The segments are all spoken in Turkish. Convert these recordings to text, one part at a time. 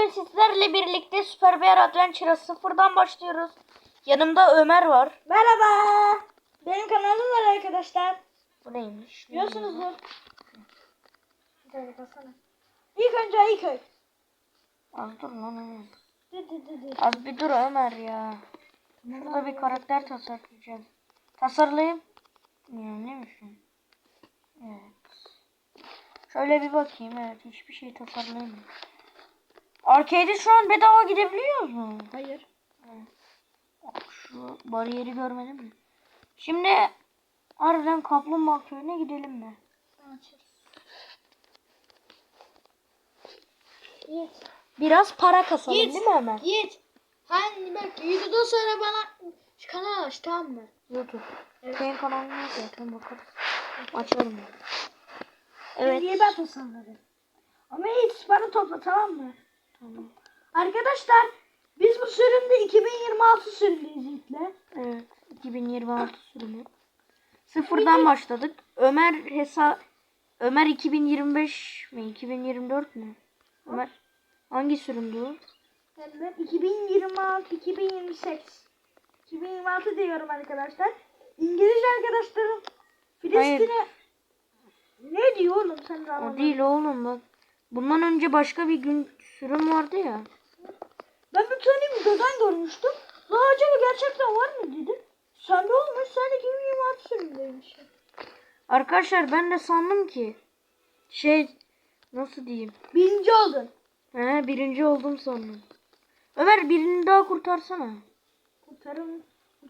bugün sizlerle birlikte Super Bear Adventure'a sıfırdan başlıyoruz. Yanımda Ömer var. Merhaba. Benim kanalım var arkadaşlar. Bu neymiş? Biliyorsunuzdur. Şöyle baksana. İlk önce ilk öy. Az dur lan Ömer. Dı dı dı dı. Az bir dur Ömer ya. Şurada bir karakter tasarlayacağım. Tasarlayayım. Ya neymiş? Evet. Şöyle bir bakayım. Evet hiçbir şey tasarlayamıyorum. Arcade'e şu an bedava gidebiliyoruz mu? Hayır. Şu bariyeri görmedin mi? Şimdi harbiden kaplumbağa köyüne gidelim mi? Yiğit. Biraz para kasalım Yiğit. değil mi Ömer? Yiğit. Hani bak videodan sonra bana şu kanal aç tamam mı? YouTube. Senin kanalın yok zaten bakarız. Açarım. ben. Evet. Niye ben tasarladım? Ama hiç para topla tamam mı? Tamam. Arkadaşlar biz bu sürümde 2026 sürümdeyiz Yiğit'le. Evet. 2026 sürümü. Sıfırdan başladık. Ömer hesap Ömer 2025 mi? 2024 mü? Ömer hangi sürümdü o? Ben 2026, 2028. 2026 diyorum arkadaşlar. İngilizce arkadaşlarım Filistin'e ne diyor oğlum sen de O anlamadın. değil oğlum bak. Bundan önce başka bir gün sürüm vardı ya. Ben bir tane videodan görmüştüm. La acaba gerçekten var mı dedim. Sen de olmuş sen 2026 sürümdeymiş. Arkadaşlar ben de sandım ki şey nasıl diyeyim? Birinci oldun. He birinci oldum sandım. Ömer birini daha kurtarsana. Kurtarım.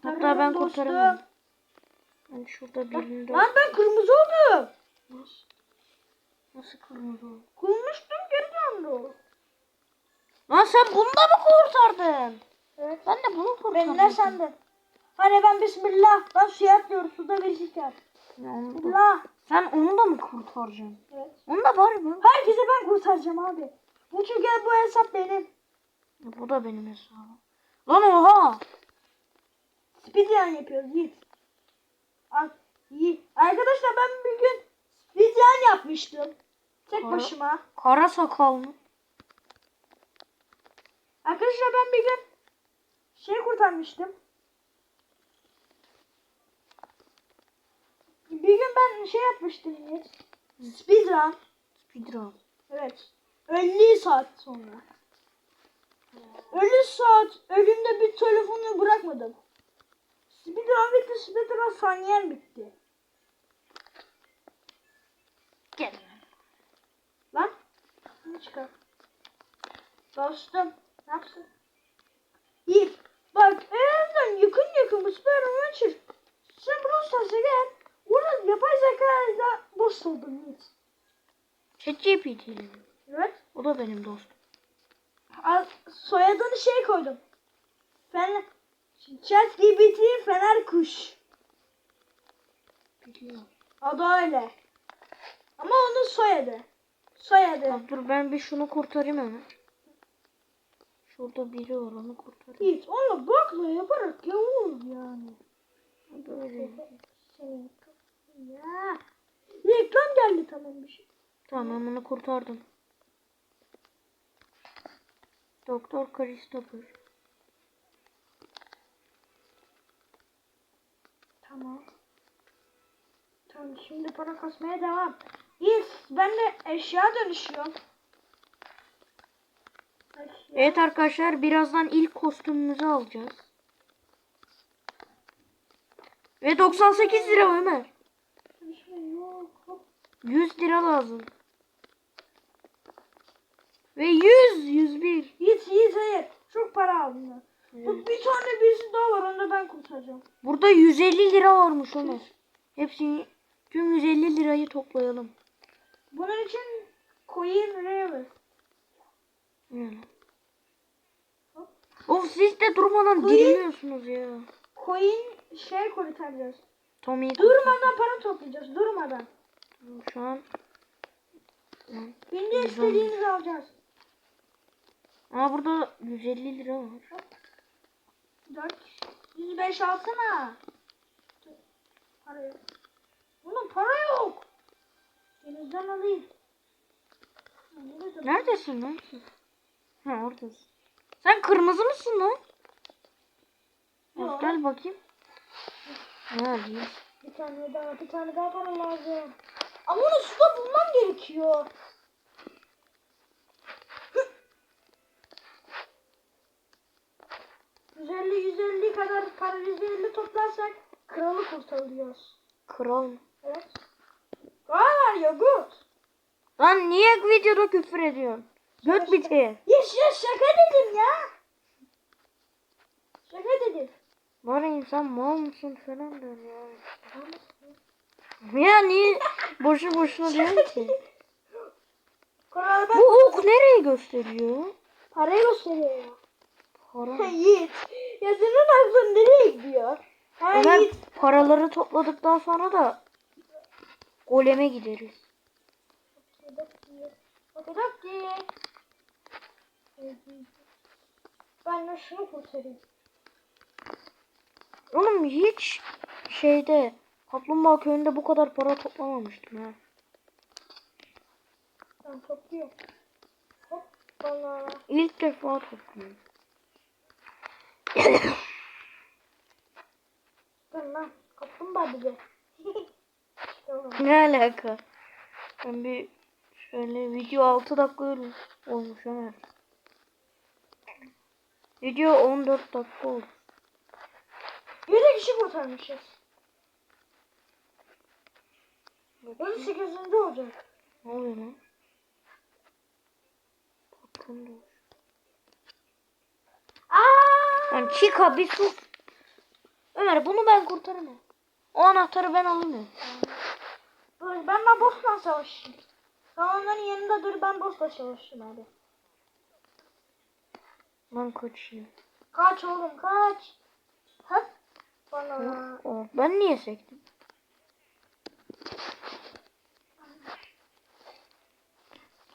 Hatta ben dostum. kurtaramam. Ben şurada birini daha... Lan ben kırmızı oldum. Nasıl? Nasıl kırmızı oldu? Kurmuştum geri döndü. Lan sen bunu da mı kurtardın? Evet. Ben de bunu kurtardım. Ben ne sandın? Hadi ben bismillah. Ben suya atlıyoruz. Suda bir şeker. Bismillah. Sen onu da mı kurtaracaksın? Evet. Onu da var mı? Herkese ben kurtaracağım abi. Bu çünkü bu hesap benim. Ya bu da benim hesabım. Lan oha! Speedrun yapıyoruz Yiğit. Yiğit. Arkadaşlar ben bir gün speedrun yapmıştım. Tek Aa. başıma. Kara sakal mı? Arkadaşlar ben bir gün şey kurtarmıştım. Bir gün ben şey yapmıştım. Speedrun. Speedrun. Evet. 50 saat sonra. 50 saat önümde bir telefonu bırakmadım. Speedrun bitti, speedrun saniyen bitti. Gel. Lan. Bunu çıkar. Dostum. Ne? Yiğit. Bak evden yakın yakın bu Spiderman açır. Sen Brawl Stars'a gel. Orada yapay zeka ile dost oldun Yiğit. ChatGPT? Evet. O da benim dostum. Al, soyadını şey koydum. Fener. Chat GBT Fener Kuş. Biliyorum. Adı öyle. Ama onun soyadı. Soyadı. Bak dur ben bir şunu kurtarayım hemen. Şurada biri var onu kurtarayım. Yiğit onu bakla yaparak yavur yani. Böyle. Senin kafan ya. Reklam geldi tamam bir şey. Tamam onu kurtardım. Doktor Christopher. Tamam. Tamam şimdi para kasmaya devam. Yiğit ben de eşya dönüşüyorum. Evet arkadaşlar birazdan ilk kostümümüzü alacağız. Ve 98 lira Ömer. Dönüşme yok. Hop. 100 lira lazım. Ve 100 101. Yiğit Yiğit hayır. Çok para aldım. Bu bir tane birisi daha var onu da ben kurtaracağım. Burada 150 lira varmış Ömer. Hepsini tüm 150 lirayı toplayalım. Bunun için coin river. Yani. Of siz de durmadan diriliyorsunuz ya. Coin şey kurtaracağız. Tommy'yi Durmadan para toplayacağız. Durmadan. Şu an. Şimdi istediğimizi alacağız. Aa burada 150 lira var. 4 105 alsana. Para yok. Oğlum para yok. Denizden alayım. Neredesin lan? Ha yıldız. Sen kırmızı mısın lan? Yok. Gel bakayım. Ha değil. Bir tane daha, bir tane daha para lazım. Ama onu suda bulmam gerekiyor. ...150 150 kadar para 150 toplarsak kralı kurtarıyoruz. Kral mı? Evet. Var ya good. Lan niye videoda küfür ediyorsun? Göt biti. Yes yes şaka dedim ya. Şaka dedim. Bana insan mal mısın falan der ya. Ya niye boşu boşuna diyorsun ki? Bu ok nereye gösteriyor? parayı gösteriyor ya. Para. Yiğit. Ya senin aklın nereye gidiyor? Ha Ömer Yiğit. paraları topladıktan sonra da goleme gideriz. Okidoki. Ben de şunu kurtarayım. Oğlum hiç şeyde Kaplumbağa köyünde bu kadar para toplamamıştım ha. Ben topluyorum. Hop bana. İlk defa topluyorum. Dur lan. Kaplumbağa bize. Ne alaka? Ben bir şöyle video 6 dakika olmuş Ömer. Video 14 dakika oldu. Yedi kişi kurtarmışız. Yedi sekizinde olacak. Ne oluyor lan? Patron. Aa! Lan Chica bir sus. Ömer bunu ben kurtarırım. O anahtarı ben alayım Ben ben boss'la savaşayım. Sen onların yanında dur ben boss'la savaşayım hadi. Ben kaçayım. Kaç oğlum kaç. Hop. Bana. Oh, ben niye sektim?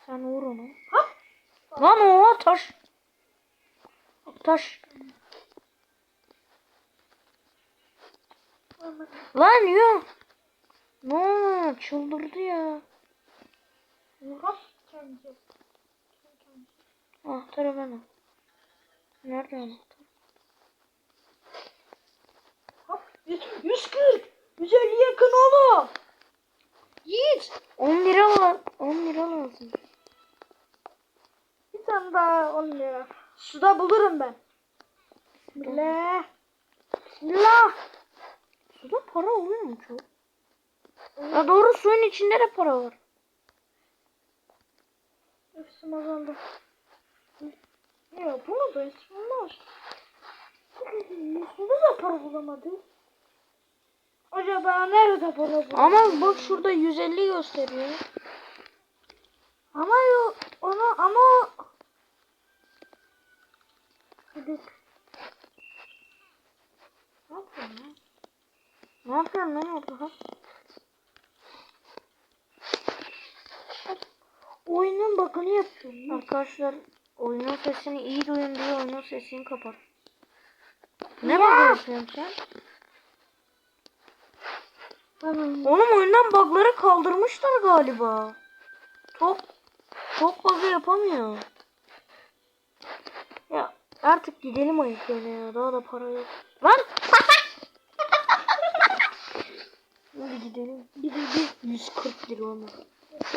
Sen vur onu. Hop. Lan o taş. Taş. Lan yok. Ne çıldırdı ya. Kendi. Anahtarı ben al. Nerede anahtar? Hop. 100, 140. 150 yakın oğlum. Yiğit. 10 lira var. 10 lira lazım. Bir tane daha 10 lira. Suda bulurum ben. Bismillah. Bismillah. Suda para oluyor mu çok? Ya doğru suyun içinde de para var. Hepsi azaldı. Ya bunu da olmaz. Suda da para bulamadı. Acaba nerede para bulamadı? Ama bak şurada 150 gösteriyor. Ama yok onu ama Hadi. Ne yapıyorsun lan? Ne yapıyorsun lan orada? Oyunun bakını yapıyorum. Arkadaşlar oyunun sesini iyi duyun diye oyunun sesini kapat. Ne bakıyorsun sen? Oğlum oyundan bug'ları kaldırmışlar galiba. Top top bug'ı yapamıyor. Ya artık gidelim ayıplarına ya. Daha da para yok. Lan! Hadi gidelim. Bir de bir 140 lira olmadı.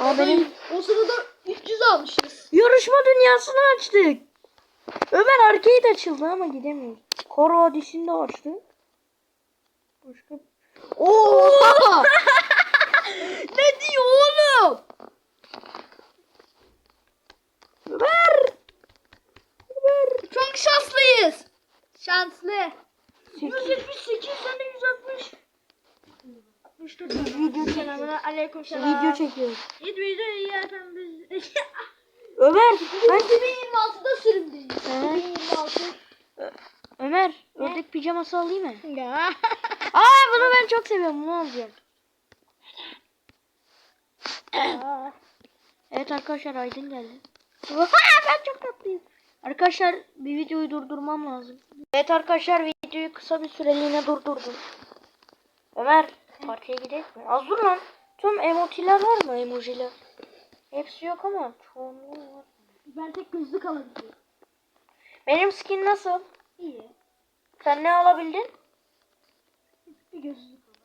Aa benim o sırada 300 almışız. Yarışma dünyasını açtık. Ömer arcade açıldı ama gidemiyoruz. Koro Odyssey'ni de açtı. Başka... Oo! ne diyor oğlum? Ömer! Ömer! Çok şanslıyız. Şanslı. Sekiz. 178 sen de 160. 64 Video Selamun aleyküm selam. Video çekiyoruz. Git videoyu zaten biz. Ömer! Ben... 2026'da sürümdeyiz. Evet. 2026. Ömer, ördek pijaması alayım mı? Ya. Aa bunu ben çok seviyorum. Bunu alacağım. Evet arkadaşlar Aydın geldi. ben çok tatlıyım. Arkadaşlar bir videoyu durdurmam lazım. Evet arkadaşlar videoyu kısa bir süreliğine durdurdum. Ömer partiye gidelim mi? Az dur lan. Tüm emotiler var mı emojiler? Hepsi yok ama çoğunluğu var. Ben tek gözlük alabiliyorum. Benim skin nasıl? İyi. Sen ne alabildin? Bir gözlük alalım.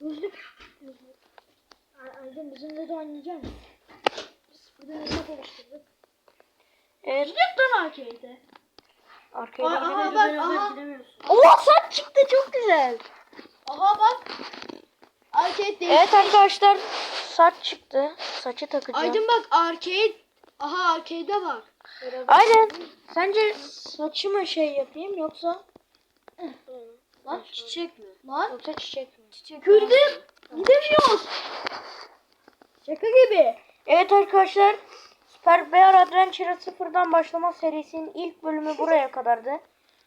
Gözlük. Gözlük. Ay- Aydın bizimle de oynayacak mısın? Burada hesap oluşturduk. Evet. Gidip lan arcade'e. Arkaya Aa, gidelim. aha bak aha. Oo saç çıktı çok güzel. Aha bak. Arcade değil. Evet arkadaşlar saç çıktı. Saçı takacağım. Aydın bak arcade. Aha arcade'e bak. Aynen. Sence saçımı şey yapayım yoksa? Lan çiçek mi? Lan. Yoksa çiçek mi? Çiçek. Kırdım. Gidemiyoruz. Şaka gibi. Evet arkadaşlar. Super Bear Adventure sıfırdan başlama serisinin ilk bölümü buraya kadardı.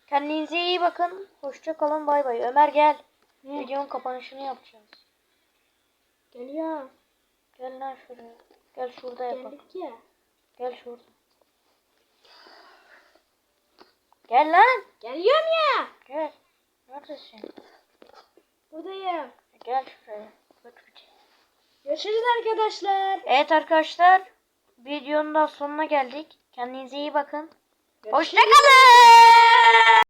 Kendinize iyi bakın. Hoşça kalın. Bay bay. Ömer gel. Ne? Videonun kapanışını yapacağız. Geliyor. Gel lan şuraya. Gel şurada yapalım. Geldik ya. Gel şurada. Gel lan. Geliyorum ya. Gel. Neredesin? Buradayım. Gel şuraya. Bir- Görüşürüz arkadaşlar. Evet arkadaşlar. Videonun da sonuna geldik. Kendinize iyi bakın. Hoşça kalın.